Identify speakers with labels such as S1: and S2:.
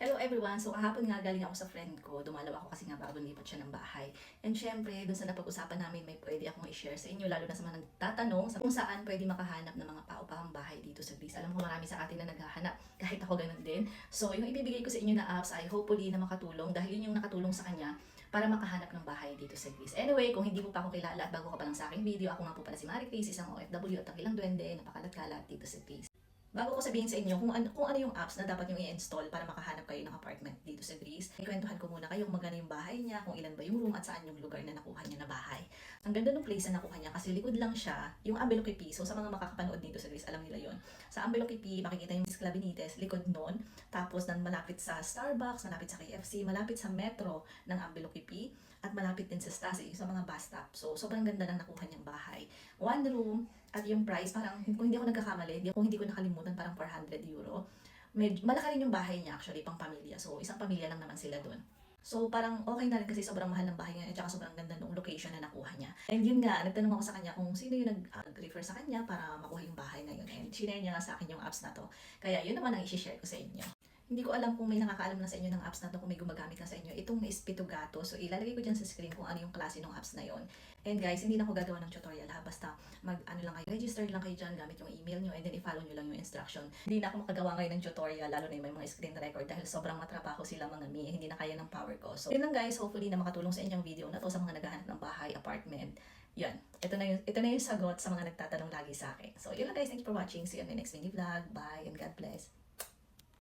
S1: Hello everyone! So kahapon nga galing ako sa friend ko. Dumalaw ako kasi nga bago lipat siya ng bahay. And syempre, dun sa napag-usapan namin, may pwede akong i-share sa inyo, lalo na sa mga nagtatanong sa kung saan pwede makahanap ng mga paupahang bahay dito sa Greece. Alam ko marami sa atin na naghahanap, kahit ako ganun din. So yung ibibigay ko sa inyo na apps ay hopefully na makatulong dahil yun yung nakatulong sa kanya para makahanap ng bahay dito sa Greece. Anyway, kung hindi mo pa ako kilala at bago ka pa lang sa aking video, ako nga po pala si Marie Grace, isang OFW at ang ilang duwende na pakalat-kalat dito sa Greece. Bago ko sabihin sa inyo kung ano, kung ano yung apps na dapat yung i-install para makahanap kayo ng apartment dito sa Greece, ikwentuhan ko muna kayo kung magkano yung bahay niya, kung ilan ba yung room at saan yung lugar na nakuha niya na bahay. Ang ganda ng place na nakuha niya kasi likod lang siya, yung Ambelokipi. So sa mga makakapanood dito sa Greece, alam nila yon. Sa Ambelokipi, makikita yung Iskla Benitez, likod nun. Tapos nan malapit sa Starbucks, malapit sa KFC, malapit sa metro ng Ambelokipi, at malapit din sa Stasi, sa mga bus stop. So sobrang ganda lang nakuha niyang bahay. One room, at yung price, parang kung hindi ako nagkakamali, hindi- kung hindi ko nakalimutan, parang 400 euro. Med, malaki rin yung bahay niya actually, pang pamilya. So, isang pamilya lang naman sila doon. So, parang okay na rin kasi sobrang mahal ng bahay niya at saka sobrang ganda ng location na nakuha niya. And yun nga, nagtanong ako sa kanya kung sino yung ah, nag-refer sa kanya para makuha yung bahay na yun. And shinare niya nga sa akin yung apps na to. Kaya yun naman ang isi-share ko sa inyo. Hindi ko alam kung may nakakaalam na sa inyo ng apps na to, kung may gumagamit na sa inyo. Itong Espito Gato. So, ilalagay ko dyan sa screen kung ano yung klase ng apps na yon. And guys, hindi na ako gagawa ng tutorial ha. Basta mag, ano lang kayo, register lang kayo dyan gamit yung email nyo and then i-follow nyo lang yung instruction. Hindi na ako makagawa ngayon ng tutorial, lalo na yung may mga screen record dahil sobrang matrabaho sila mga mi. Hindi na kaya ng power ko. So, yun lang guys. Hopefully na makatulong sa inyong video na to sa mga naghahanap ng bahay, apartment. Yan. Ito na yung, ito na yung sagot sa mga nagtatanong lagi sa akin. So, yun lang guys. Thank you for watching. See you on my next mini vlog. Bye and God bless.